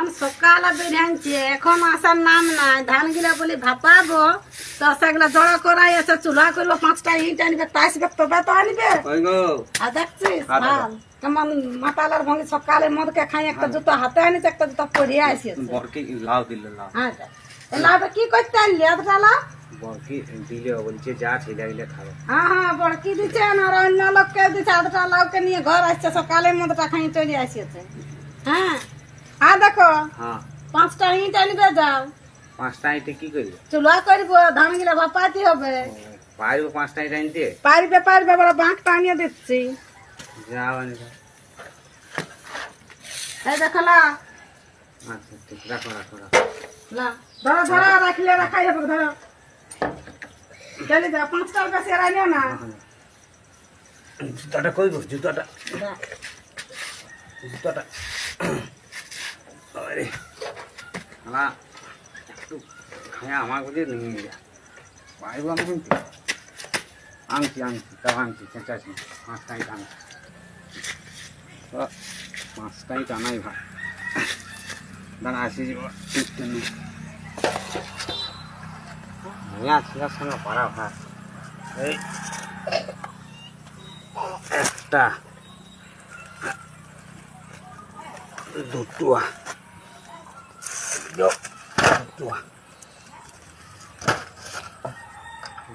কোন সকালে বেরিয়েছে এখন আসার নাম নাই। ধান গিলা বলি ভাপাবো। তো সেগুলা জড়ো করাই আছে চুলা করব পাঁচটা ইট আনবে তাইসবে তবে তো আনবে। আর দেখছিস? হ্যাঁ, কেমন মাতালার ভঙ্গি সকালে মদকে খাই একটা জুতো হাতে আনিস একটা জুতো পরিয়ে আসিস লাউ দিল হ্যাঁ লাউটা কি করতে আনলি এতটা লাউ বরকে দিলে বলছে যা ছেলে গিলে খাবে। হ্যাঁ হ্যাঁ বড়কি দিচ্ছে আর অন্য লোককে দিচ্ছে আধটা লাউকে নিয়ে ঘর আসছে সকালে মদটা খাই চলে আসিছে হ্যাঁ আর দেখো। হ্যাঁ। পাঁচটা ইট আনবে যাও পাঁচটা ইটে কি করবে? চুলা করব ধান গিলা বাপাতি হবে। পারব পাঁচটা ইট আনতে পারবে পারবে বড় বাঁক টানিয়ে দিচ্ছি। যাও। এই দেখো আচ্ছা ঠিক রাখো রাখো রাখো। লা। ধরো ধরো রাখলে রাখাই হবে ধরো। চলে যাও পাঁচটার বেশি আনিও না। জুতাটা কই জুতাটা। জুতাটা। আরে না একটু খায়া আমার কাছে পাইব আমি কিন্তু। আনছি আনছি তাও আনছি চেঁচাছি পাঁচটা ইট তো পাঁচটা ইট আনাই ভাই দাঁড়া, আসি নিয়ে। নিয়ে সঙ্গে পারা ভাই এই, একটা, দুটো। দুটো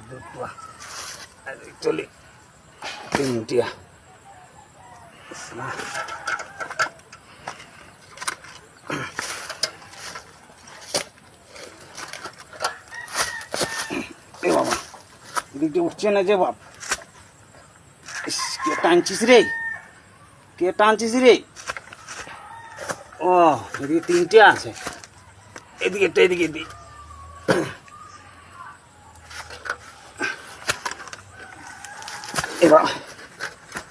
দুটো চলি তিনটিয়া এ বাবা এদিকে উঠছে না যে বাপ ইস, কে টানছিস রে কে টানছিস রে ও এদিকে তিনটে আছে এদিকে একটা এদিকে দি। এবার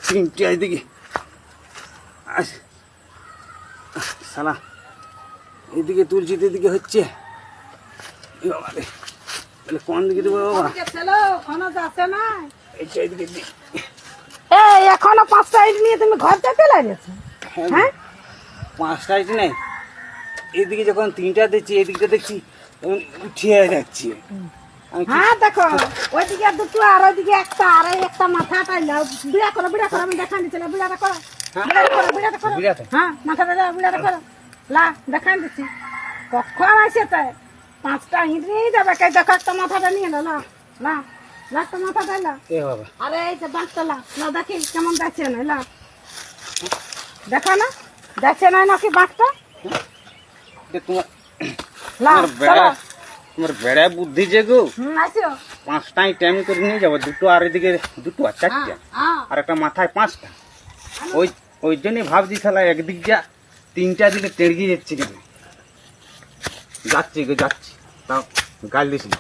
তিনটে এদিকে। সালা এদিকে তুলছি তো এদিকে হচ্ছে। বাবা রে তাহলে কোন দিকে দেবো বাবা? এইটা এদিকে দি। এই এখনও পাঁচটা ইট নিয়ে তুমি ঘর যেতে লাগেছো হ্যাঁ পাঁচটা আছে নাই। এদিকে যখন তিনটা দেখছি এদিকটা দেখছি উঠিয়ে যাচ্ছি। হ্যাঁ দেখো ওইদিকে দুটো আর ওইদিকে একটা আর একটা মাথা লাও বিড়া করো বিড়া করো আমি দেখান দিচ্ছি বিড়াটা করো। বিড়াটা করো বিড়াটা করো। বিড়াটা? হ্যাঁ মাথাটা দাও বিড়াটা করো। লা দেখান দিচ্ছি কখন আসে তাই পাঁচটা ইট নিয়ে যাবে কে দেখো একটা মাথাটা নিয়ে লো লা লা লা একটা মাথাটা লা আরে এই যে বাঁকটা লা লা দেখি কেমন দেখছে না লা। দেখো না দেখছে না নাকি বাঁকটা এ তোমার তোমার বেড়া বুদ্ধি যে গো। পাঁচটাই টাইম করে নিয়ে যাব। দুটো আর এদিকে দুটো আর চারটা। হ্যাঁ হ্যাঁ। আর একটা মাথায় পাঁচটা। ওই ওই জন্যই ভাবছি খেলা একদিক যা তিনটা দিকে যাচ্ছি কেন যাচ্ছি গো যাচ্ছি। তাও গাল না।